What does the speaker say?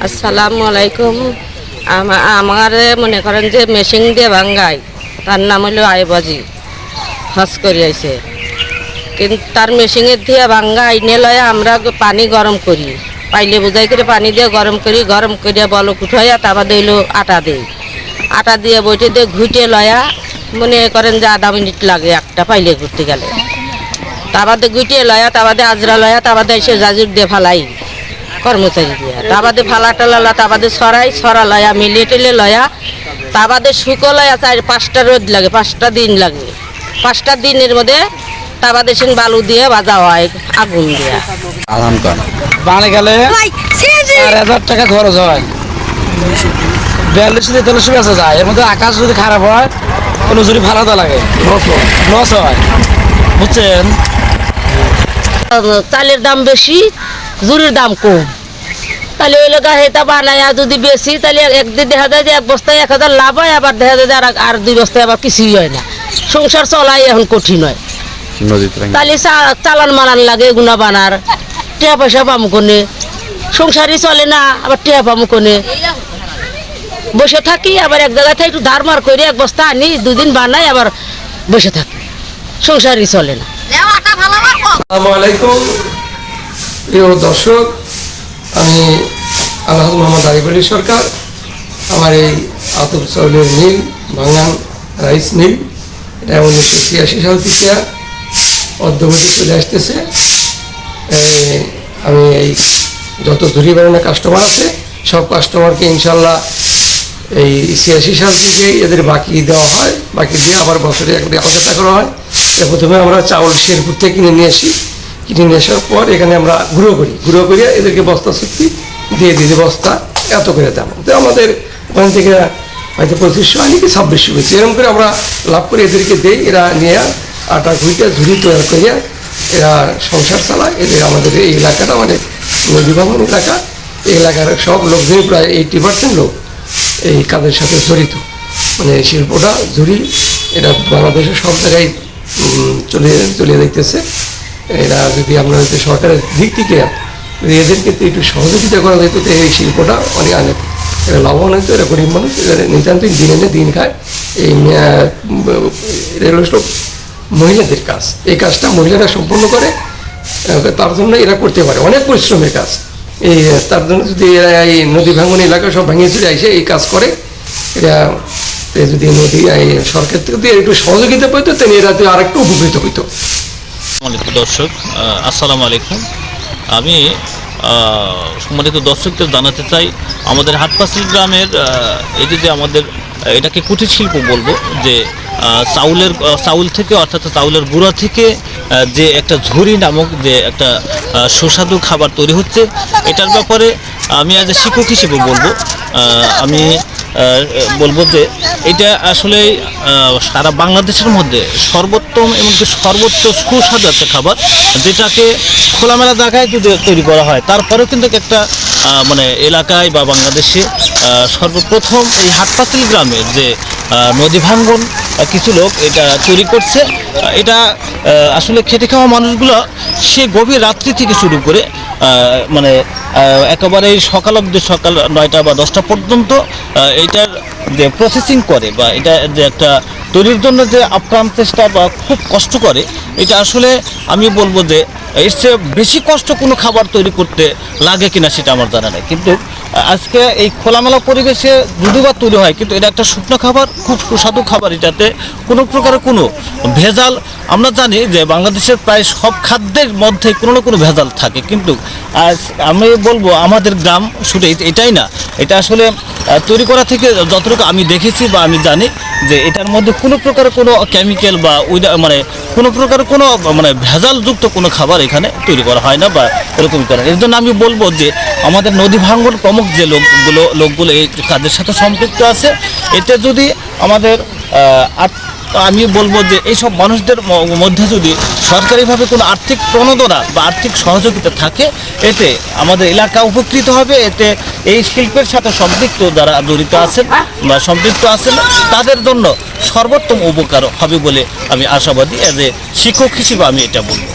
আসসালামু আলাইকুম। আমা- আমার মনে করেন যে মেশিন দিয়ে ভাঙ্গাই তার নাম হলো আইবাজি। হস করে আইছে কিন্তু তার মেশিনের দিয়ে ভাঙ্গা, আইনে লয়ে আমরা পানি গরম করি। পাইলে বোঝাই করে পানি দিয়ে গরম করি, গরম করিয়া বলো কুঠাইয়া তারপর দিল আটা দিই। আটা দিয়ে বইটে দিয়ে ঘুটে লয়া মনে করেন যে আধা মিনিট লাগে একটা পাইলে ঘুরতে গেলে। তাবাদে গুটিয়ে লয়া তাবাদে আজরা লয়া তাবাদে এসে জাজুর দিয়ে ফালাই। কর্মচারী দিয়া। তাবাদে ফালা টালা লয়া তাবাদে সরাই সরা লয়া মিলিয়ে টেলে লয়া। তাবাদে শুকো লয়া চার পাঁচটা রোদ লাগে পাঁচটা দিন লাগে। পাঁচটা দিনের মধ্যে তাবাদে সেন বালু দিয়ে বাজা হয় আগুন দিয়া। কর। বানে গেলে চার হাজার টাকা খরচ হয়। বিয়াল্লিশ তেতাল্লিশ বেচা যায়। এর মধ্যে আকাশ যদি খারাপ হয় কোনো যদি ভাড়া লাগে লস হয়। বুঝছেন? চালের দাম বেশি জুরির দাম কম। তাহলে ওই লোক হেটা বানায় যদি বেশি তাহলে একদিন দেখা যায় যে এক বস্তায় এক হাজার লাভ হয় আবার দেখা যায় যে আর আর দুই বস্তায় আবার কিছুই হয় না। সংসার চলাই এখন কঠিন হয়। তাহলে চালান মালান লাগে গুনা বানার টিয়া পয়সা পামু কোনে। সংসারই চলে না আবার টিয়া পামু কোনে। বসে থাকি আবার এক জায়গায় থেকে একটু ধার মার করে এক বস্তা আনি দুদিন বানাই আবার বসে থাকি। সংসারই চলে না। আসসালামু আলাইকুম। প্রিয় দর্শক আমি আল্লাহ মোহাম্মদ আরিফুলি সরকার, আমার এই আতব চাউলের মিল বাঙান রাইস মিল এটা উনিশশো ছিয়াশি সাল থেকে অদ্যবধি চলে আসতেছে। আমি এই যত ঝুড়ি বানানো কাস্টমার আছে, সব কাস্টমারকে ইনশাল্লাহ এই ছিয়াশি সাল থেকে এদের বাকি দেওয়া হয়। বাকি দিয়ে আবার বছরে একবার আলাদা করা হয়। প্রথমে আমরা চাউল শেরপুর থেকে কিনে নিয়ে আসি। কিনে নিয়ে আসার পর এখানে আমরা গুঁড়ো করি। গুঁড়ো করিয়া এদেরকে বস্তা চুক্তি দিয়ে যে বস্তা, এত করে দাম। তো আমাদের ওখান থেকে হয়তো পঁচিশশো আনি কি ছাব্বিশশো বেশি। এরকম করে আমরা লাভ করে এদেরকে দেই, এরা নিয়ে আটা ঘুইটা ঝুড়ি তৈরি করিয়া এরা সংসার চালায়, এদের আমাদের এই এলাকাটা মানে নদী ভবন এলাকা। এই এলাকার সব লোকজনই প্রায় এইটি পার্সেন্ট লোক এই কাজের সাথে জড়িত। মানে শিল্পটা, ঝুড়ি, এটা বাংলাদেশের সব জায়গায় চলে চলে দেখতেছে এরা যদি আপনার যদি সরকারের দিক থেকে যদি এদেরকে একটু সহযোগিতা করা যেত এই শিল্পটা অনেক অনেক এরা লাভবান হতো এরা গরিব মানুষ এরা নিতান্তই দিন এনে দিন খায়। এই উম, মহিলাদের কাজ। এই কাজটা মহিলারা সম্পন্ন করে তার জন্য এরা করতে পারে। অনেক পরিশ্রমের কাজ। এই তার জন্য যদি এরা এই নদী ভাঙন এলাকা সব ভেঙে চলে আসে এই কাজ করে এরা যদি নদী এই সরকার থেকে যদি একটু সহযোগিতা পেতো তাহলে এরা তো আরেকটু উপকৃত হইতো। দর্শক আসসালামু আলাইকুম। আমি সম্মানিত দর্শকদের জানাতে চাই, আমাদের হাটপাসিল গ্রামের এই যে আমাদের এটাকে কুটির শিল্প বলব, যে চাউলের চাউল থেকে, অর্থাৎ চাউলের গুঁড়া থেকে যে একটা ঝুরি নামক যে একটা সুস্বাদু খাবার তৈরি হচ্ছে, এটার ব্যাপারে আমি আজ শিক্ষক হিসেবে বলব আমি বলব যে এটা আসলে সারা বাংলাদেশের মধ্যে সর্বোত্তম এমনকি সর্বোচ্চ সুস্বাদু একটা খাবার, যেটাকে খোলামেলা জায়গায় যদি তৈরি করা হয়, তারপরেও কিন্তু একটা মানে এলাকায় বা বাংলাদেশে সর্বপ্রথম এই হাটপাতিল গ্রামের যে নদী ভাঙ্গন কিছু লোক এটা তৈরি করছে। এটা আসলে খেটে খাওয়া মানুষগুলো সে গভীর রাত্রি থেকে শুরু করে মানে একেবারে সকাল অব্দি সকাল নয়টা বা দশটা পর্যন্ত এটার যে প্রসেসিং করে বা এটা যে একটা তৈরির জন্য যে আপ্রাণ চেষ্টা বা খুব কষ্ট করে, এটা আসলে আমি বলব যে এর চেয়ে বেশি কষ্ট কোনো খাবার তৈরি করতে লাগে কিনা সেটা আমার জানা নেই। কিন্তু আজকে এই খোলামেলা পরিবেশে দুধুবার তৈরি হয়, কিন্তু এটা একটা শুকনো খাবার, খুব সুস্বাদু খাবার এটাতে। কোনো প্রকারের কোনো ভেজাল, আমরা জানি যে বাংলাদেশের প্রায় সব খাদ্যের মধ্যে কোনো না কোনো ভেজাল থাকে, কিন্তু আজ আমি বলব আমাদের গ্রাম শুধু এটাই না, এটা আসলে তৈরি করা থেকে যতটুকু আমি দেখেছি বা আমি জানি যে এটার মধ্যে কোনো প্রকার কোনো কেমিক্যাল বা মানে কোনো প্রকার কোনো মানে ভেজালযুক্ত কোনো খাবার এখানে তৈরি করা হয় না বা এরকমই করা এর জন্য আমি বলব যে আমাদের নদী ভাঙ্গন প্রমুখ যে লোকগুলো লোকগুলো এই কাজের সাথে সম্পৃক্ত আছে। এতে যদি আমাদের আমি বলব যে এইসব মানুষদের মধ্যে যদি সরকারিভাবে কোনো আর্থিক প্রণোদনা বা আর্থিক সহযোগিতা থাকে, এতে আমাদের এলাকা উপকৃত হবে, এতে এই শিল্পের সাথে সম্পৃক্ত যারা জড়িত আছেন বা সম্পৃক্ত আছেন, তাদের জন্য সর্বোত্তম উপকার হবে বলে আমি আশাবাদী। এজ এ শিক্ষক হিসেবে আমি এটা বলব।